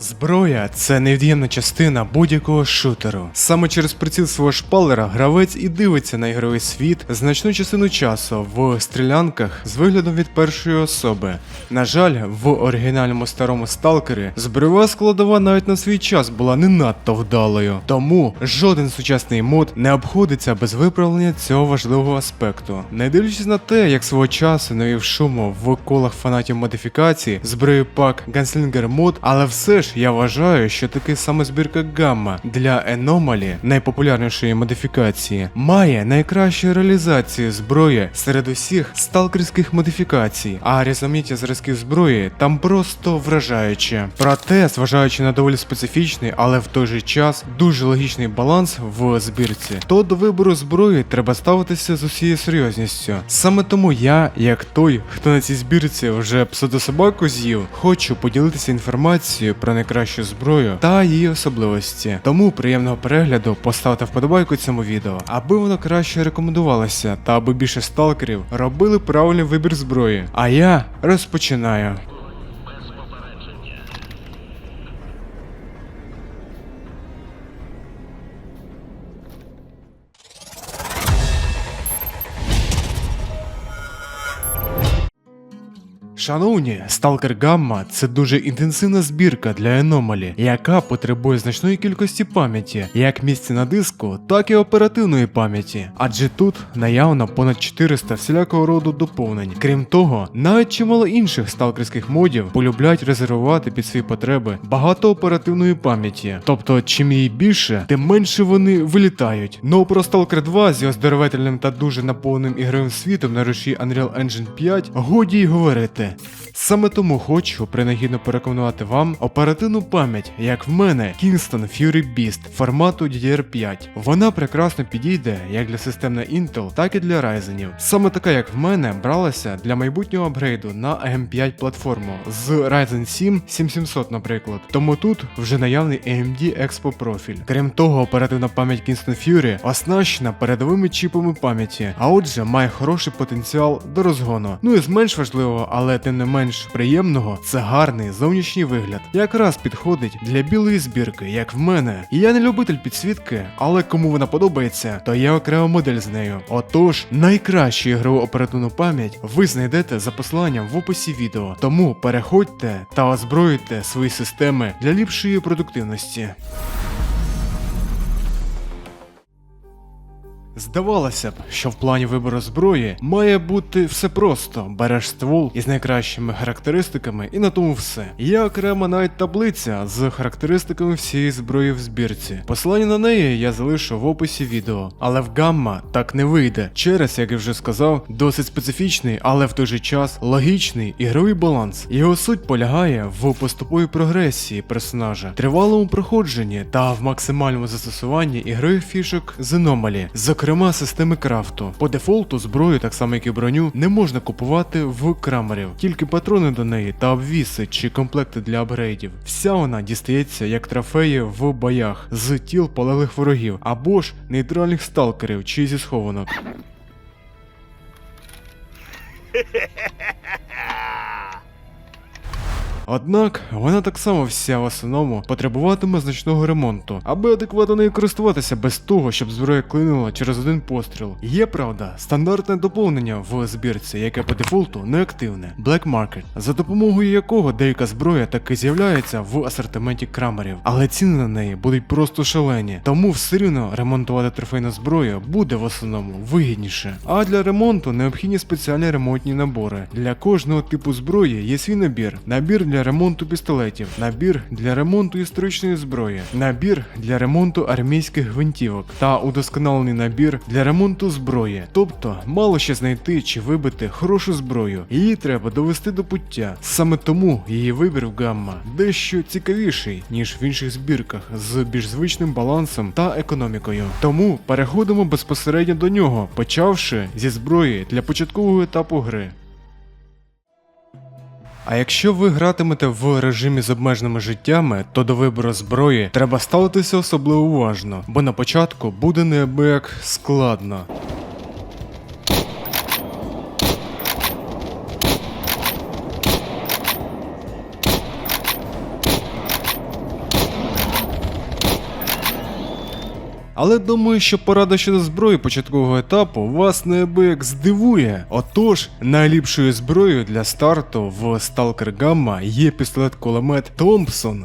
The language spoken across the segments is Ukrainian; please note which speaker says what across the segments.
Speaker 1: Зброя це невід'ємна частина будь-якого шутеру. Саме через приціл свого шпалера гравець і дивиться на ігровий світ значну частину часу в стрілянках з виглядом від першої особи. На жаль, в оригінальному старому сталкері збройова складова навіть на свій час була не надто вдалою. Тому жоден сучасний мод не обходиться без виправлення цього важливого аспекту. Не дивлячись на те, як свого часу навів шуму в колах фанатів модифікації, зброї пак Gunslinger мод, але все ж я вважаю, що таки саме збірка Гамма для Еномалі, найпопулярнішої модифікації, має найкращу реалізацію зброї серед усіх сталкерських модифікацій, а різноманіття зразків зброї там просто вражаюче. Проте, зважаючи на доволі специфічний, але в той же час дуже логічний баланс в збірці, то до вибору зброї треба ставитися з усією серйозністю. Саме тому я, як той, хто на цій збірці вже псевдособаку з'їв, хочу поділитися інформацією про найкращу зброю та її особливості. Тому приємного перегляду поставте вподобайку цьому відео, аби воно краще рекомендувалося та аби більше сталкерів робили правильний вибір зброї. А я розпочинаю. Шановні, Сталкер Гамма це дуже інтенсивна збірка для Еномалі, яка потребує значної кількості пам'яті, як місця на диску, так і оперативної пам'яті. Адже тут наявно понад 400 всілякого роду доповнень. Крім того, навіть чимало інших сталкерських модів полюбляють резервувати під свої потреби багато оперативної пам'яті. Тобто, чим її більше, тим менше вони вилітають. Ну про Stalker 2 з його здоровительним та дуже наповненим ігровим світом на руші Unreal Engine 5 годі й говорити. Саме тому хочу принагідно порекомендувати вам оперативну пам'ять, як в мене Kingston Fury Beast формату DDR5. Вона прекрасно підійде як для систем на Intel, так і для Ryzen. Саме така, як в мене, бралася для майбутнього апгрейду на AM5 платформу з Ryzen 7 7700, наприклад. Тому тут вже наявний AMD Expo профіль. Крім того, оперативна пам'ять Kingston Fury оснащена передовими чіпами пам'яті, а отже має хороший потенціал до розгону. Ну і з менш важливого, але тим не менш приємного, це гарний зовнішній вигляд. Якраз підходить для білої збірки, як в мене. І я не любитель підсвітки, але кому вона подобається, то є окрема модель з нею. Отож, найкращу ігрову оперативну пам'ять ви знайдете за посиланням в описі відео. Тому переходьте та озброюйте свої системи для ліпшої продуктивності. Здавалося б, що в плані вибору зброї має бути все просто: береш ствол із найкращими характеристиками, і на тому все. Є окрема навіть таблиця з характеристиками всієї зброї в збірці. Посилання на неї я залишу в описі відео. Але в гамма так не вийде. Через, як я вже сказав, досить специфічний, але в той же час логічний ігровий баланс. Його суть полягає в поступовій прогресії персонажа, тривалому проходженні та в максимальному застосуванні ігрових фішок з аномалі. Зокрема, системи крафту. По дефолту зброю, так само як і броню, не можна купувати в крамерів, тільки патрони до неї та обвіси чи комплекти для апгрейдів. Вся вона дістається як трофеї в боях з тіл полеглих ворогів або ж нейтральних сталкерів чи зі схованок. Однак вона так само вся в основному потребуватиме значного ремонту, аби адекватно нею користуватися без того, щоб зброя клинула через один постріл. Є правда, стандартне доповнення в збірці, яке по дефолту неактивне Black Market, за допомогою якого деяка зброя таки з'являється в асортименті крамерів, але ціни на неї будуть просто шалені, тому все рівно ремонтувати трофейну зброю буде в основному вигідніше. А для ремонту необхідні спеціальні ремонтні набори. Для кожного типу зброї є свій набір. Набір для ремонту пістолетів, набір для ремонту історичної зброї, набір для ремонту армійських гвинтівок та удосконалений набір для ремонту зброї. Тобто, мало ще знайти чи вибити хорошу зброю. Її треба довести до пуття. Саме тому її вибір в гамма дещо цікавіший, ніж в інших збірках з більш звичним балансом та економікою. Тому переходимо безпосередньо до нього, почавши зі зброї для початкового етапу гри. А якщо ви гратимете в режимі з обмеженими життями, то до вибору зброї треба ставитися особливо уважно, бо на початку буде неабияк складно. Але думаю, що порада щодо зброї початкового етапу вас неабияк здивує. Отож, найліпшою зброєю для старту в Stalker Gamma є пістолет-кулемет Thompson.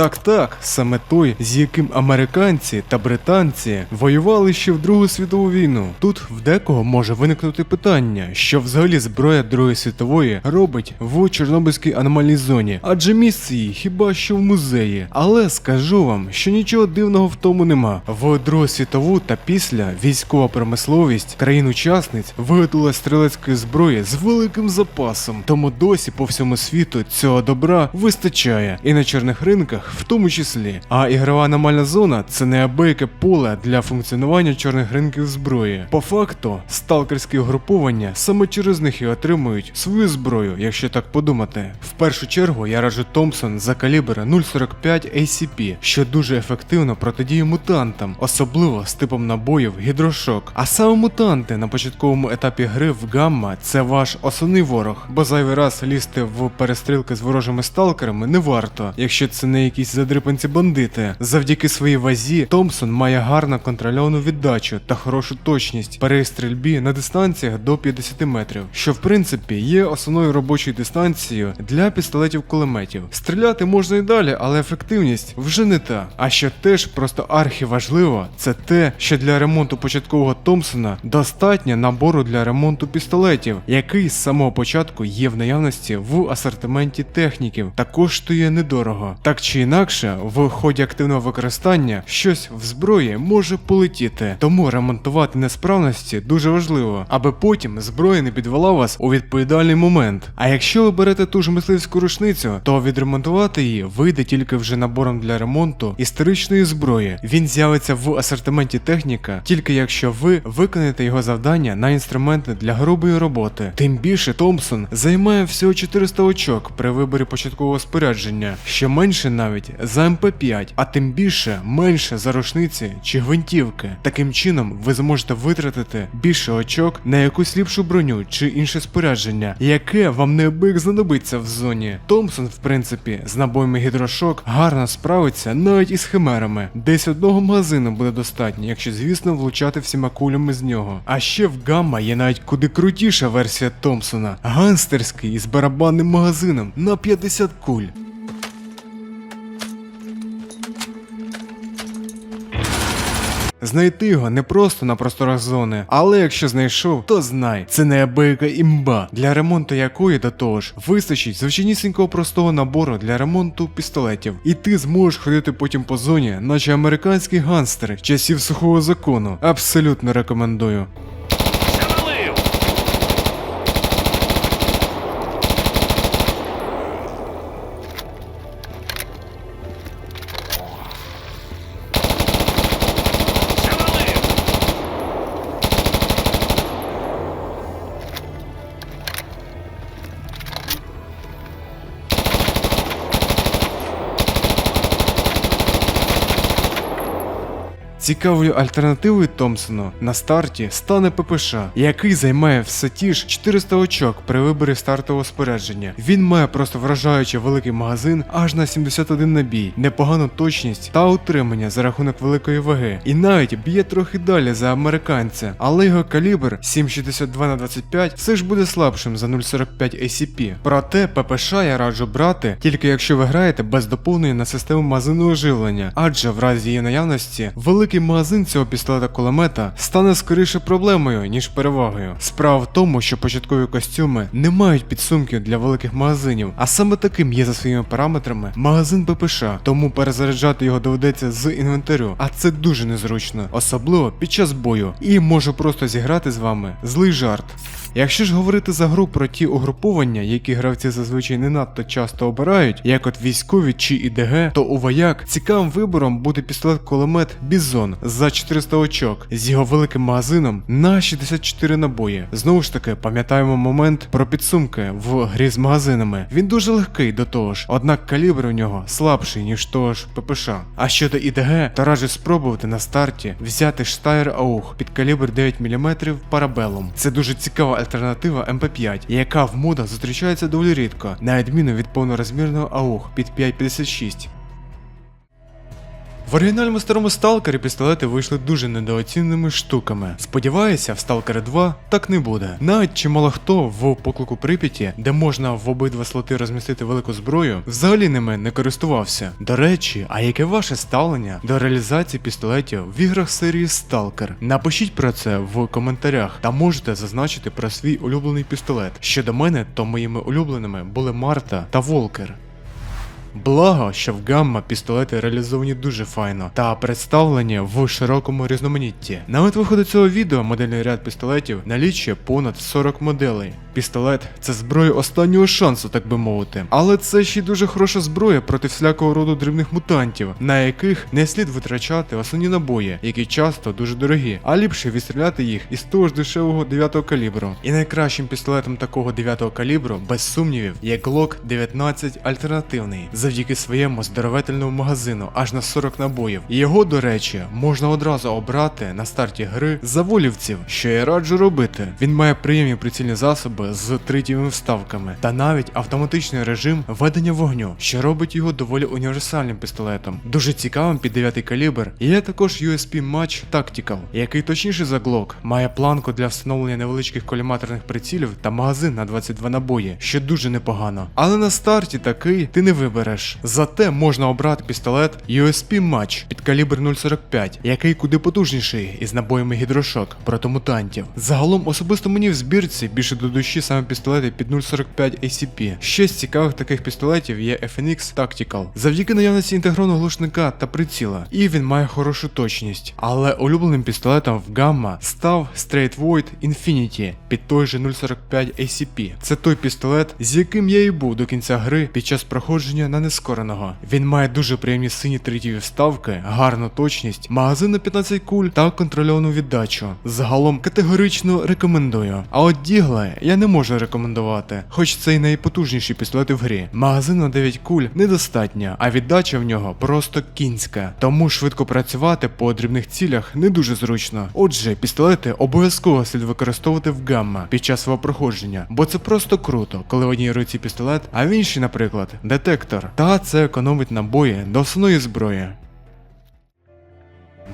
Speaker 1: Так, так, саме той, з яким американці та британці воювали ще в Другу світову війну. Тут в декого може виникнути питання, що взагалі зброя Другої світової робить в Чорнобильській аномальній зоні, адже місце її хіба що в музеї. Але скажу вам, що нічого дивного в тому нема. В Другу світову та після військова промисловість країн-учасниць виготовила стрілецької зброї з великим запасом, тому досі по всьому світу цього добра вистачає і на чорних ринках в тому числі. А ігрова аномальна зона це неабияке поле для функціонування чорних ринків зброї. По факту, сталкерські угруповання саме через них і отримують свою зброю, якщо так подумати. В першу чергу я раджу Томпсон за калібр 0,45 ACP, що дуже ефективно протидіє мутантам, особливо з типом набоїв гідрошок. А саме мутанти на початковому етапі гри в гамма це ваш основний ворог, бо зайвий раз лізти в перестрілки з ворожими сталкерами не варто, якщо це не якісь задрипанці бандити. Завдяки своїй вазі Томпсон має гарно контрольовану віддачу та хорошу точність при стрільбі на дистанціях до 50 метрів, що в принципі є основною робочою дистанцією для пістолетів кулеметів. Стріляти можна і далі, але ефективність вже не та. А що теж просто архіважливо, це те, що для ремонту початкового Томпсона достатньо набору для ремонту пістолетів, який з самого початку є в наявності в асортименті техніків та коштує недорого. Так чи інакше, в ході активного використання щось в зброї може полетіти, тому ремонтувати несправності дуже важливо, аби потім зброя не підвела вас у відповідальний момент. А якщо ви берете ту ж мисливську рушницю, то відремонтувати її вийде тільки вже набором для ремонту історичної зброї. Він з'явиться в асортименті техніка, тільки якщо ви виконаєте його завдання на інструменти для грубої роботи. Тим більше Томпсон займає всього 400 очок при виборі початкового спорядження, що менше навіть за МП5, а тим більше менше за рушниці чи гвинтівки. Таким чином ви зможете витратити більше очок на якусь ліпшу броню чи інше спорядження, яке вам неабияк знадобиться в зоні. Томпсон, в принципі, з набоями гідрошок гарно справиться навіть із химерами. Десь одного магазину буде достатньо, якщо звісно влучати всіма кулями з нього. А ще в гамма є навіть куди крутіша версія Томпсона, ганстерський із барабанним магазином на 50 куль. Знайти його не просто на просторах зони, але якщо знайшов, то знай, це неабияка імба, для ремонту якої до того ж вистачить звичайнісінького простого набору для ремонту пістолетів. І ти зможеш ходити потім по зоні, наче американські ганстери часів сухого закону. Абсолютно рекомендую. Цікавою альтернативою Томпсону на старті стане ППШ, який займає все ті ж 400 очок при виборі стартового спорядження. Він має просто вражаючи великий магазин аж на 71 набій, непогану точність та утримання за рахунок великої ваги. І навіть б'є трохи далі за американця, але його калібр 7,62 на 25 все ж буде слабшим за 0,45 ACP. Проте ППШ я раджу брати тільки якщо ви граєте без доповнення на систему магазинного живлення, адже в разі її наявності великий магазин цього пістолета кулемета стане скоріше проблемою, ніж перевагою. Справа в тому, що початкові костюми не мають підсумків для великих магазинів, а саме таким є за своїми параметрами магазин ППШ, тому перезаряджати його доведеться з інвентарю, а це дуже незручно, особливо під час бою. І можу просто зіграти з вами злий жарт. Якщо ж говорити за гру про ті угруповання, які гравці зазвичай не надто часто обирають, як от військові чи ІДГ, то у вояк цікавим вибором буде пістолет-кулемет Бізон за 400 очок з його великим магазином на 64 набої. Знову ж таки, пам'ятаємо момент про підсумки в грі з магазинами. Він дуже легкий до того ж, однак калібр у нього слабший, ніж того ж ППШ. А щодо ІДГ, то раджу спробувати на старті взяти Штайр Аух під калібр 9 мм парабелом. Це дуже цікава альтернатива МП5, яка в модах зустрічається доволі рідко, на відміну від повнорозмірного АУХ під 5.56. В оригінальному старому сталкері пістолети вийшли дуже недооціненими штуками. Сподіваюся, в Stalker 2 так не буде. Навіть чимало хто в поклику Прип'яті, де можна в обидва слоти розмістити велику зброю, взагалі ними не користувався. До речі, а яке ваше ставлення до реалізації пістолетів в іграх серії Stalker? Напишіть про це в коментарях та можете зазначити про свій улюблений пістолет. Щодо мене, то моїми улюбленими були Марта та Волкер. Благо, що в гамма пістолети реалізовані дуже файно та представлені в широкому різноманітті. На от виходу цього відео модельний ряд пістолетів налічує понад 40 моделей. Пістолет це зброя останнього шансу, так би мовити. Але це ще й дуже хороша зброя проти всякого роду дрібних мутантів, на яких не слід витрачати основні набої, які часто дуже дорогі, а ліпше відстріляти їх із того ж дешевого 9 калібру. І найкращим пістолетом такого 9 калібру, без сумнівів, є Glock 19 альтернативний, завдяки своєму здоровительному магазину аж на 40 набоїв. Його, до речі, можна одразу обрати на старті гри за волівців, що я раджу робити. Він має приємні прицільні засоби з тритівими вставками та навіть автоматичний режим ведення вогню, що робить його доволі універсальним пістолетом. Дуже цікавим під 9 калібр є також USP Match Tactical, який точніше за Glock, має планку для встановлення невеличких коліматорних прицілів та магазин на 22 набої, що дуже непогано. Але на старті такий ти не вибереш. Зате можна обрати пістолет USP Match під калібр 0,45, який куди потужніший із набоями гідрошок проти мутантів. Загалом особисто мені в збірці більше до душі саме пістолети під 0,45 ACP. Ще з цікавих таких пістолетів є FNX Tactical. Завдяки наявності інтегрованого глушника та приціла, і він має хорошу точність. Але улюбленим пістолетом в Gamma став Straight Void Infinity під той же 0,45 ACP. Це той пістолет, з яким я і був до кінця гри під час проходження на нескореного. Він має дуже приємні сині тритіві вставки, гарну точність, магазин на 15 куль та контрольовану віддачу. Загалом категорично рекомендую. А от Дігла я не можу рекомендувати, хоч це й найпотужніші пістолети в грі. Магазин на 9 куль недостатня, а віддача в нього просто кінська. Тому швидко працювати по дрібних цілях не дуже зручно. Отже, пістолети обов'язково слід використовувати в гамма під час свого проходження, бо це просто круто, коли в одній руці пістолет, а в іншій, наприклад, детектор. Та це економить набої до основної зброї.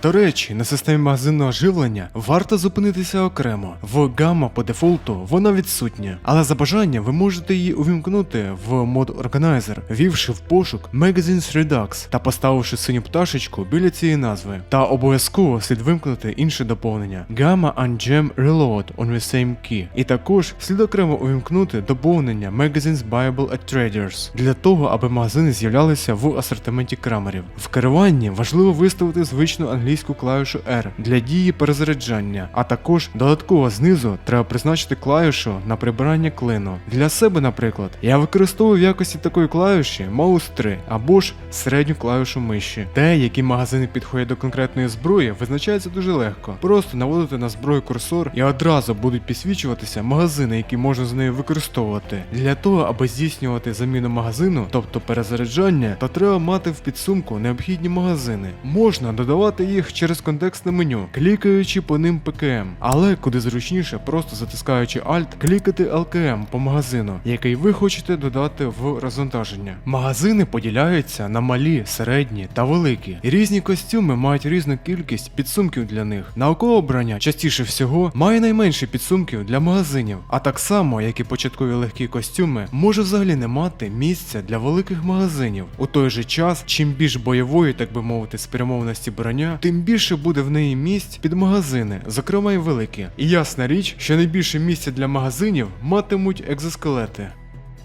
Speaker 1: До речі, на системі магазинного живлення варто зупинитися окремо. В гамма по дефолту вона відсутня, але за бажанням ви можете її увімкнути в мод Organizer, ввівши в пошук Magazines Redux та поставивши синю пташечку біля цієї назви. Та обов'язково слід вимкнути інше доповнення Gamma Ungem Reload on the same key. І також слід окремо увімкнути доповнення Magazines Buyable at Traders для того, аби магазини з'являлися в асортименті крамерів. В керуванні важливо виставити звичну англійську клавішу R для дії перезаряджання, а також додатково знизу треба призначити клавішу на прибирання клину. Для себе, наприклад, я використовую в якості такої клавіші Mouse 3 або ж середню клавішу миші. Те, які магазини підходять до конкретної зброї, визначається дуже легко. Просто наводити на зброю курсор і одразу будуть підсвічуватися магазини, які можна з нею використовувати. Для того, аби здійснювати заміну магазину, тобто перезаряджання, то треба мати в підсумку необхідні магазини. Можна додавати їх через контекстне меню, клікаючи по ним ПКМ, але куди зручніше, просто затискаючи Alt, клікати LKM по магазину, який ви хочете додати в розвантаження. Магазини поділяються на малі, середні та великі. Різні костюми мають різну кількість підсумків для них. Наукове обрання частіше всього має найменше підсумків для магазинів, а так само, як і початкові легкі костюми, може взагалі не мати місця для великих магазинів. У той же час, чим більш бойової, так би мовити, спрямованості броня, тим більше буде в неї місць під магазини, зокрема й великі. І ясна річ, що найбільше місця для магазинів матимуть екзоскелети.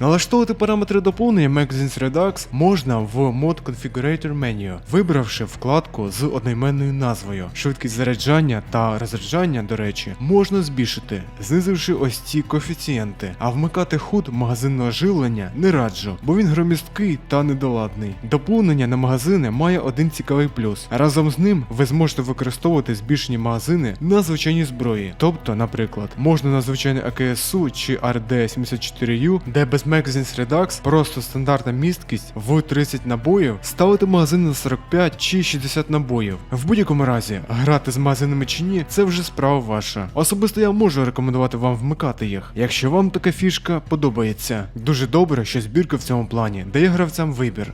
Speaker 1: Налаштовувати параметри доповнення Magazines Redux можна в мод Configurator Menu, вибравши вкладку з одноіменною назвою. Швидкість заряджання та розряджання, до речі, можна збільшити, знизивши ось ці коефіцієнти, а вмикати худ магазинного живлення не раджу, бо він громісткий та недоладний. Доповнення на магазини має один цікавий плюс. Разом з ним ви зможете використовувати збільшені магазини на звичайній зброї. Тобто, наприклад, можна на звичайний АКСУ чи RD74U, де без Magazines Redux просто стандартна місткість в 30 набоїв, ставити магазин на 45 чи 60 набоїв. В будь-якому разі, грати з магазинами чи ні, це вже справа ваша. Особисто я можу рекомендувати вам вмикати їх, якщо вам така фішка подобається. Дуже добре, що збірка в цьому плані дає гравцям вибір.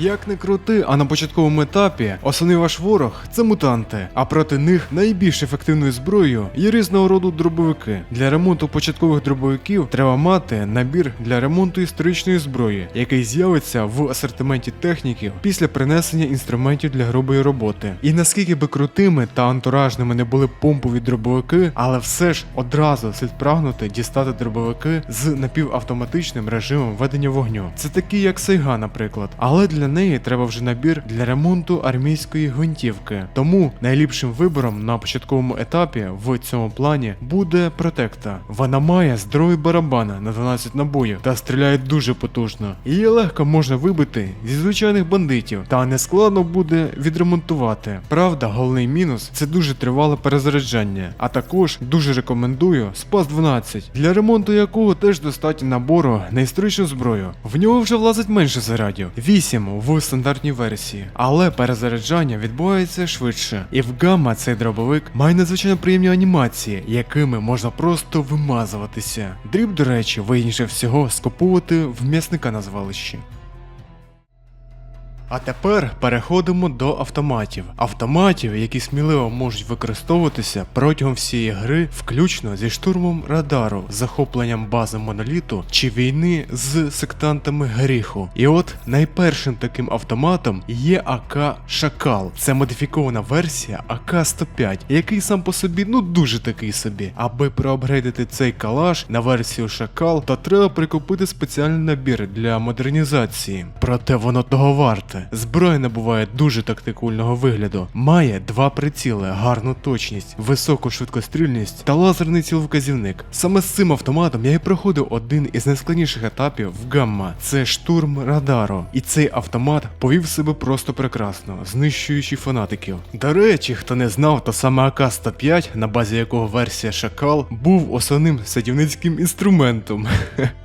Speaker 1: Як не крути, а на початковому етапі основний ваш ворог це мутанти, а проти них найбільш ефективною зброєю є різного роду дробовики. Для ремонту початкових дробовиків треба мати набір для ремонту історичної зброї, який з'явиться в асортименті техніків після принесення інструментів для грубої роботи. І наскільки би крутими та антуражними не були помпові дробовики, але все ж одразу слід прагнути дістати дробовики з напівавтоматичним режимом ведення вогню. Це такі як Сайга, наприклад. Але для неї треба вже набір для ремонту армійської гвинтівки. Тому найліпшим вибором на початковому етапі в цьому плані буде протекта. Вона має здоровий барабан на 12 набоїв та стріляє дуже потужно. Її легко можна вибити зі звичайних бандитів, та нескладно буде відремонтувати. Правда, головний мінус це дуже тривале перезаряджання. А також дуже рекомендую Спас 12, для ремонту якого теж достатньо набору на історичну зброю. В нього вже влазить менше зарядів 8 в стандартній версії, але перезаряджання відбувається швидше. І в гамма цей дробовик має надзвичайно приємні анімації, якими можна просто вимазуватися. Дріб, до речі, вигідніше всього скуповувати в м'ясника на звалищі. А тепер переходимо до автоматів. Автоматів, які сміливо можуть використовуватися протягом всієї гри, включно зі штурмом радару, захопленням бази моноліту чи війни з сектантами гріху. І от найпершим таким автоматом є АК Шакал. Це модифікована версія АК-105, який сам по собі ну дуже такий собі. Аби проапгрейдити цей калаш на версію Шакал, то треба прикупити спеціальний набір для модернізації. Проте воно того варте. Зброя набуває дуже тактикульного вигляду, має два приціли, гарну точність, високу швидкострільність та лазерний ціловказівник. Саме з цим автоматом я і проходив один із найскладніших етапів в гамма це штурм радару. І цей автомат повів себе просто прекрасно, знищуючи фанатиків. До речі, хто не знав, то саме АК-105, на базі якого версія Шакал, був основним садівницьким інструментом.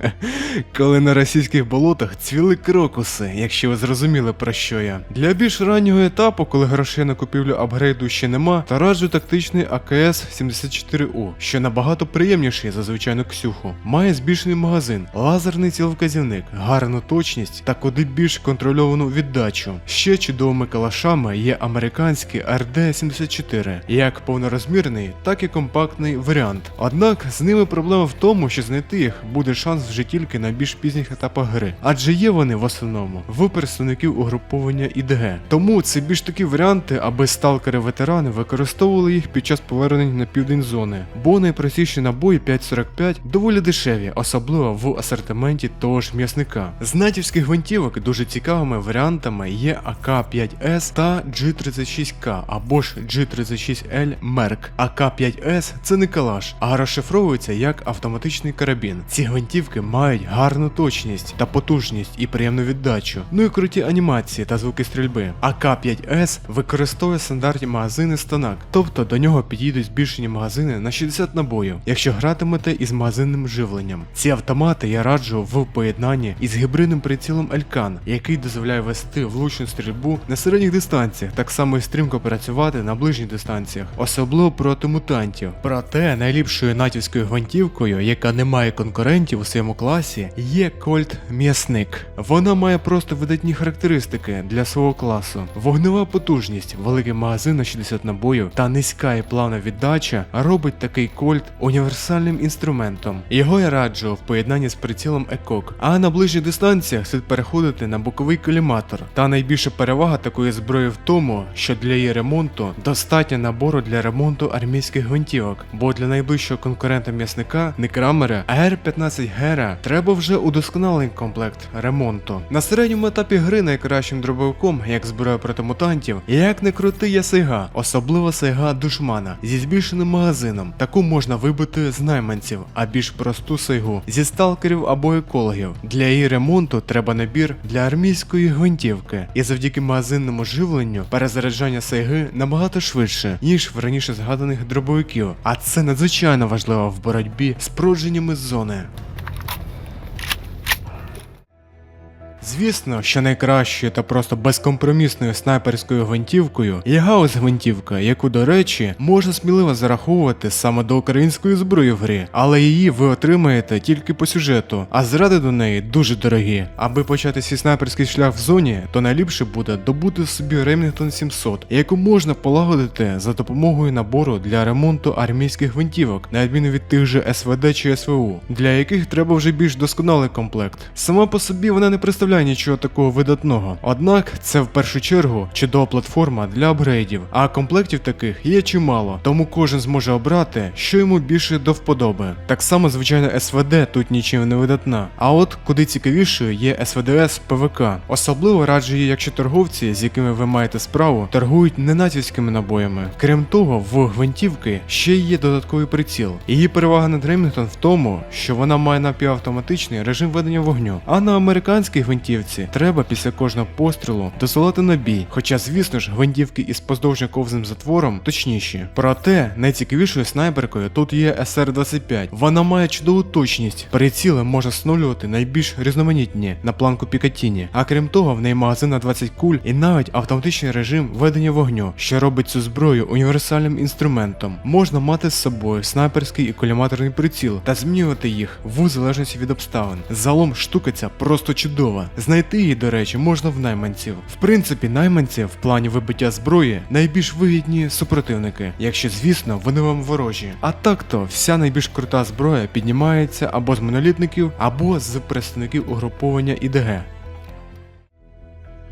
Speaker 1: Коли на російських болотах цвіли крокуси, якщо ви зрозуміли про що я. Для більш раннього етапу, коли грошей на купівлю апгрейду ще нема, то раджу тактичний АКС-74У, що набагато приємніший за звичайну ксюху. Має збільшений магазин, лазерний ціловказівник, гарну точність та куди більш контрольовану віддачу. Ще чудовими калашами є американський RD-74, як повнорозмірний, так і компактний варіант. Однак з ними проблема в тому, що знайти їх буде шанс вже тільки на більш пізніх етапах гри, адже є вони в основному в представників угруповання ІДГ. Тому це більш такі варіанти, аби сталкери-ветерани використовували їх під час повернень на південь зони, бо найпростіші набої 5.45 доволі дешеві, особливо в асортименті того ж м'ясника. З натівських гвинтівок дуже цікавими варіантами є АК-5С та G36К або ж G36L Merc. АК-5С це не калаш, а розшифровується як автоматичний карабін. Ці гвинтівки мають гарну точність та потужність і приємну віддачу, ну і круті анімації та звуки стрільби. АК-5С використовує стандартні магазини станак, тобто до нього підійдуть збільшені магазини на 60 набоїв, якщо гратимете із магазинним живленням. Ці автомати я раджу в поєднанні із гібридним прицілом Елькан, який дозволяє вести влучну стрільбу на середніх дистанціях, так само і стрімко працювати на ближніх дистанціях, особливо проти мутантів. Проте найліпшою натівською гвинтівкою, яка не має конкурентів у своєму класі, є Кольт М'ясник. Вона має просто видатні характеристики для свого класу. Вогнева потужність, великий магазин на 60 набоїв та низька і плавна віддача робить такий кольт універсальним інструментом. Його я раджу в поєднанні з прицілом Екок, а на ближніх дистанціях слід переходити на боковий коліматор. Та найбільша перевага такої зброї в тому, що для її ремонту достатньо набору для ремонту армійських гвинтівок, бо для найближчого конкурента м'ясника Некрамера AR-15 Гера треба вже удосконалений комплект ремонту. На середньому етапі гри найкращим дробовиком, як зброя проти мутантів, як не крути є Сайга, особливо Сайга Душмана зі збільшеним магазином. Таку можна вибити з найманців, а більш просту Сайгу зі сталкерів або екологів. Для її ремонту треба набір для армійської гвинтівки, і завдяки магазинному живленню перезаряджання Сайги набагато швидше, ніж в раніше згаданих дробовиків. А це надзвичайно важливо в боротьбі з продженнями зони. Звісно, що найкращою та просто безкомпромісною снайперською гвинтівкою є гаус гвинтівка, яку, до речі, можна сміливо зараховувати саме до української зброї в грі, але її ви отримаєте тільки по сюжету, а зради до неї дуже дорогі. Аби почати свій снайперський шлях в зоні, то найліпше буде добути собі Remington 700, яку можна полагодити за допомогою набору для ремонту армійських гвинтівок, на відміну від тих же СВД чи СВУ, для яких треба вже більш досконалий комплект. Сама по собі вона не представляє нічого такого видатного. Однак це в першу чергу чудова платформа для апгрейдів, а комплектів таких є чимало, тому кожен зможе обрати, що йому більше до вподоби. Так само, звичайно, СВД тут нічим не видатна. А от куди цікавішою є СВДС ПВК. Особливо раджу її, якщо торговці, з якими ви маєте справу, торгують не натівськими набоями. Крім того, в гвинтівки ще є додатковий приціл. Її перевага над Ремінгтон в тому, що вона має напівавтоматичний режим ведення вогню. А на американській гвинтівці треба після кожного пострілу досилати набій. Хоча, звісно ж, гвинтівки із поздовжньоковзним затвором точніші. Проте найцікавішою снайперкою тут є SR-25. Вона має чудову точність. Приціли можна встановлювати найбільш різноманітні на планку Пікатіні. А крім того, в неї магазин на 20 куль і навіть автоматичний режим ведення вогню, що робить цю зброю універсальним інструментом. Можна мати з собою снайперський і коліматорний приціл та змінювати їх в залежності від обставин. Залом штука ця просто чудова. Знайти її, до речі, можна в найманців. В принципі, найманці в плані вибиття зброї найбільш вигідні супротивники, якщо звісно вони вам ворожі. А так то вся найбільш крута зброя піднімається або з монолітників, або з представників угруповання ІДГ.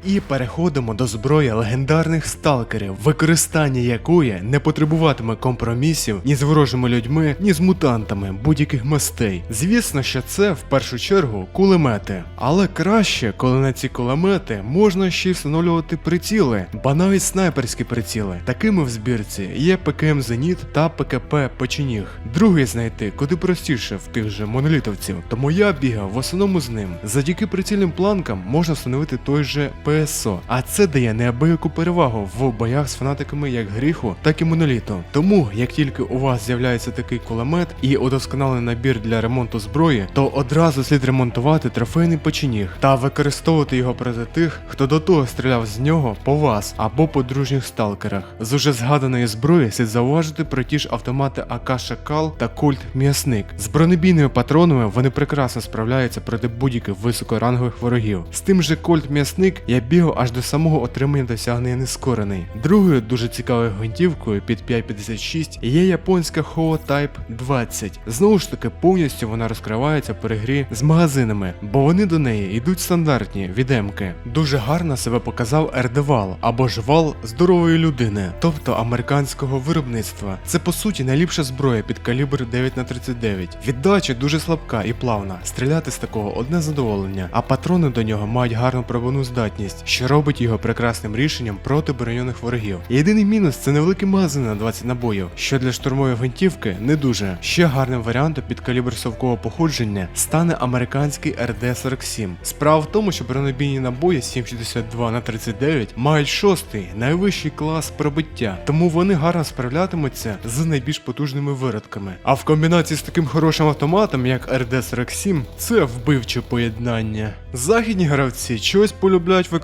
Speaker 1: І переходимо до зброї легендарних сталкерів, використання якої не потребуватиме компромісів ні з ворожими людьми, ні з мутантами будь-яких мастей. Звісно, що це в першу чергу кулемети. Але краще, коли на ці кулемети можна ще й встановлювати приціли, ба навіть снайперські приціли. Такими в збірці є ПКМ Зеніт та ПКП Печеніг. Другий знайти куди простіше в тих же монолітовців, тому я бігав в основному з ним. Завдяки прицільним планкам можна встановити той же ПСО, а це дає неабияку перевагу в боях з фанатиками як гріху, так і моноліту. Тому, як тільки у вас з'являється такий кулемет і удосконалений набір для ремонту зброї, то одразу слід ремонтувати трофейний печеніг та використовувати його проти тих, хто до того стріляв з нього по вас або по дружніх сталкерах. З уже згаданої зброї слід зауважити про ті ж автомати АК Шакал та Культ М'ясник. З бронебійними патронами вони прекрасно справляються проти будь-яких високорангових ворогів. З тим же Кольт М'ясник я бігав аж до самого отримання досягнення нескорений. Другою дуже цікавою гвинтівкою під 5.56 є японська Type 20. Знову ж таки, повністю вона розкривається при грі з магазинами, бо вони до неї йдуть стандартні від М-ки. Дуже гарно себе показав РД-вал або ж вал здорової людини, тобто американського виробництва. Це по суті найліпша зброя під калібр 9х39. Віддача дуже слабка і плавна. Стріляти з такого одне задоволення, а патрони до нього мають гарну пробивну здатність, що робить його прекрасним рішенням проти броньованих ворогів. Єдиний мінус це невеликий магазин на 20 набоїв, що для штурмової гвинтівки не дуже. Ще гарним варіантом під калібр совкового походження стане американський РД-47. Справа в тому, що бронебійні набої 7,62 на 39 мають шостий найвищий клас пробиття, тому вони гарно справлятимуться з найбільш потужними виродками. А в комбінації з таким хорошим автоматом, як РД-47, це вбивче поєднання. Західні гравці чогось полюбляють використовувати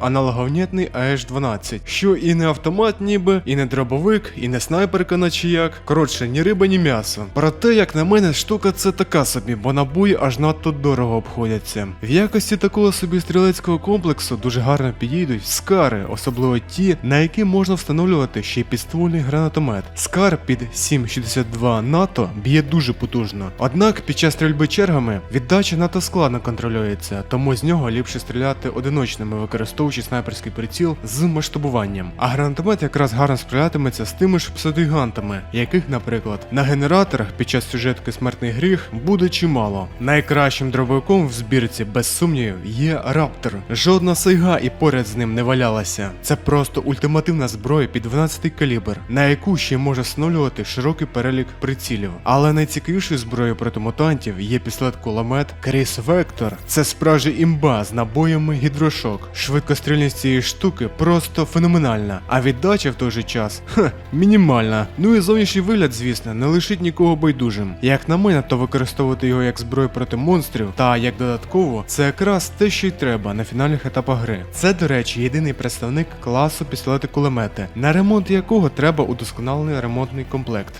Speaker 1: аналоговнітний АЕш-12, що і не автомат ніби, і не дробовик, і не снайперка наче як. Коротше, ні риба, ні м'ясо. Проте, як на мене, штука це така собі, бо набої аж надто дорого обходяться. В якості такого собі стрілецького комплексу дуже гарно підійдуть скари, особливо ті, на які можна встановлювати ще й підствольний гранатомет. Скар під 7,62 НАТО б'є дуже потужно. Однак під час стрільби чергами віддача надто складно контролюється, тому з нього ліпше стріляти одиночними, використовуючи снайперський приціл з масштабуванням. А гранатомет якраз гарно справлятиметься з тими ж псевдогігантами, яких, наприклад, на генераторах під час сюжетки Смертний гріх буде чимало. Найкращим дробовиком в збірці, без сумнівів, є Раптор. Жодна сайга і поряд з ним не валялася. Це просто ультимативна зброя під 12 калібр, на яку ще може встановлювати широкий перелік прицілів. Але найцікавішою зброєю проти мутантів є пістолет кулемет Кріс Вектор. Це справжня імба з набоями гідрошок. Шок. Швидкострільність цієї штуки просто феноменальна, а віддача в той же час хе, мінімальна. Ну і зовнішній вигляд, звісно, не лишить нікого байдужим. Як на мене, то використовувати його як зброю проти монстрів та як додатково, це якраз те, що й треба на фінальних етапах гри. Це, до речі, єдиний представник класу пістолети кулемети, на ремонт якого треба удосконалений ремонтний комплект.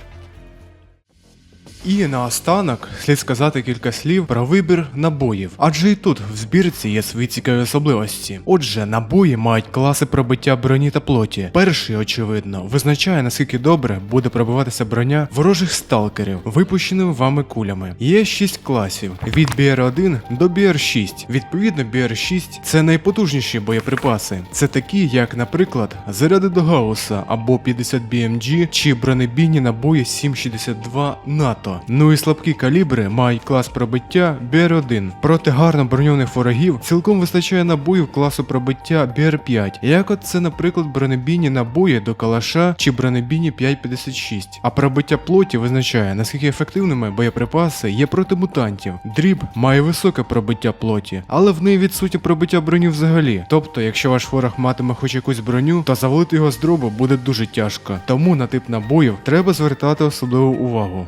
Speaker 1: І наостанок слід сказати кілька слів про вибір набоїв, адже і тут в збірці є свої цікаві особливості. Отже, набої мають класи пробиття броні та плоті. Перший, очевидно, визначає наскільки добре буде пробиватися броня ворожих сталкерів, випущеними вами кулями. Є 6 класів від BR1 до BR6. Відповідно, BR6 це найпотужніші боєприпаси. Це такі, як, наприклад, заряди до Гауса або 50 BMG чи бронебійні набої 762 НАТО. Ну і слабкі калібри мають клас пробиття BR1. Проти гарно броньованих ворогів цілком вистачає набоїв класу пробиття BR5, як от це, наприклад, бронебійні набої до калаша чи бронебійні 556. А пробиття плоті визначає, наскільки ефективними боєприпаси є проти мутантів. Дріб має високе пробиття плоті, але в неї відсутнє пробиття броні взагалі. Тобто, якщо ваш ворог матиме хоч якусь броню, то завалити його з дробу буде дуже тяжко. Тому на тип набоїв треба звертати особливу увагу.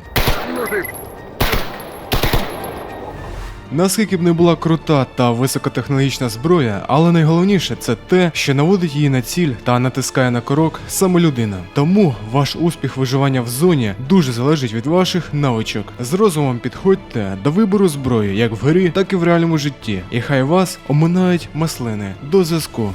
Speaker 1: Наскільки б не була крута та високотехнологічна зброя, але найголовніше це те, що наводить її на ціль та натискає на крок саме людина. Тому ваш успіх виживання в зоні дуже залежить від ваших навичок. З розумом підходьте до вибору зброї як в грі, так і в реальному житті. І хай вас оминають маслини. До зв'язку.